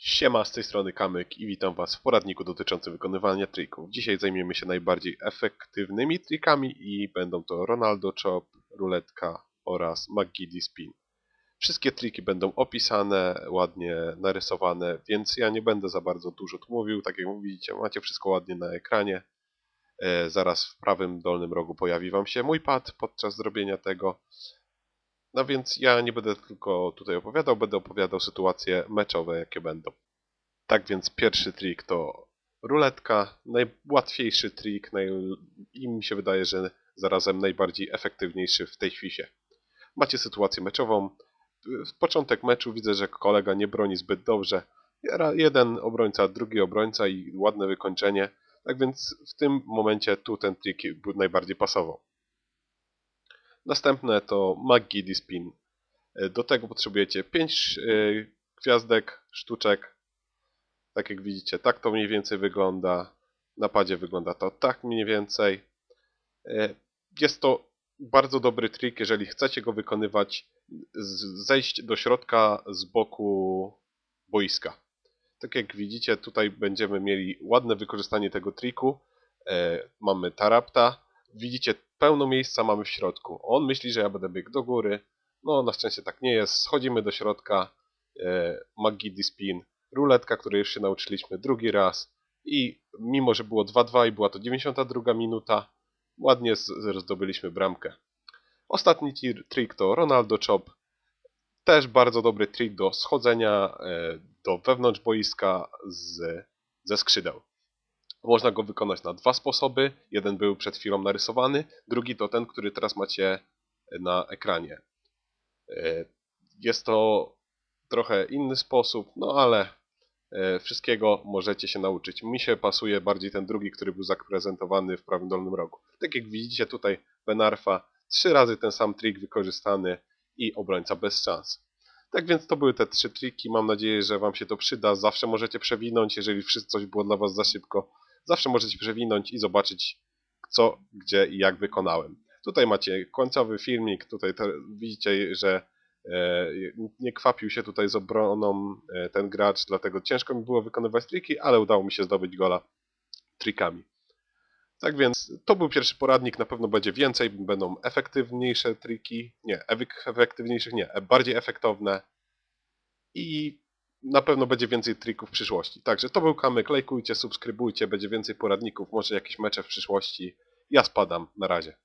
Siema, z tej strony Kamyk i witam Was w poradniku dotyczącym wykonywania trików. Dzisiaj zajmiemy się najbardziej efektywnymi trikami i będą to Ronaldo Chop, ruletka oraz McGiddy Spin. Wszystkie triki będą opisane, ładnie narysowane, więc ja nie będę za bardzo dużo tu mówił. Tak jak widzicie, macie wszystko ładnie na ekranie. E, zaraz w prawym dolnym rogu pojawi Wam się mój pad podczas zrobienia tego. No więc ja nie będę tylko tutaj opowiadał, będę opowiadał sytuacje meczowe, jakie będą. Tak więc pierwszy trik to ruletka, najłatwiejszy trik naj... i mi się wydaje, że zarazem najbardziej efektywniejszy w tej chwili. Macie sytuację meczową. W początek meczu widzę, że kolega nie broni zbyt dobrze. Jeden obrońca, drugi obrońca i ładne wykończenie. Tak więc w tym momencie tu ten trik najbardziej pasował. Następne to McGiddy Spin. Do tego potrzebujecie 5 gwiazdek, sztuczek. Tak jak widzicie, tak to mniej więcej wygląda. Na padzie wygląda to tak mniej więcej. Jest to bardzo dobry trik, jeżeli chcecie go wykonywać, zejść do środka z boku boiska. Tak jak widzicie, tutaj będziemy mieli ładne wykorzystanie tego triku. Mamy tarapta. Widzicie, pełno miejsca mamy w środku. On myśli, że ja będę biegł do góry. No, na szczęście tak nie jest. Schodzimy do środka. E, McGiddy Spin. Ruletka, której już się nauczyliśmy drugi raz. I mimo, że było 2-2 i była to 92 minuta, ładnie zdobyliśmy bramkę. Ostatni trik to Ronaldo Chop. Też bardzo dobry trik do schodzenia e, do wewnątrz boiska z, ze skrzydeł. Można go wykonać na dwa sposoby. Jeden był przed chwilą narysowany, drugi to ten, który teraz macie na ekranie. E, jest to trochę inny sposób, no ale e, wszystkiego możecie się nauczyć. Mi się pasuje bardziej ten drugi, który był zaprezentowany w prawym dolnym rogu. Tak jak widzicie tutaj Benarfa, trzy razy ten sam trik wykorzystany i obrońca bez szans. Tak więc to były te trzy triki. Mam nadzieję, że Wam się to przyda. Zawsze możecie przewinąć, jeżeli coś było dla Was za szybko zawsze możecie przewinąć i zobaczyć co, gdzie i jak wykonałem. Tutaj macie końcowy filmik, tutaj widzicie, że e, nie kwapił się tutaj z obroną e, ten gracz, dlatego ciężko mi było wykonywać triki, ale udało mi się zdobyć gola trikami. Tak więc to był pierwszy poradnik, na pewno będzie więcej, będą efektywniejsze triki, nie, efektywniejszych nie, bardziej efektowne i na pewno będzie więcej trików w przyszłości. Także to był Kamyk, lajkujcie, subskrybujcie, będzie więcej poradników, może jakieś mecze w przyszłości. Ja spadam, na razie.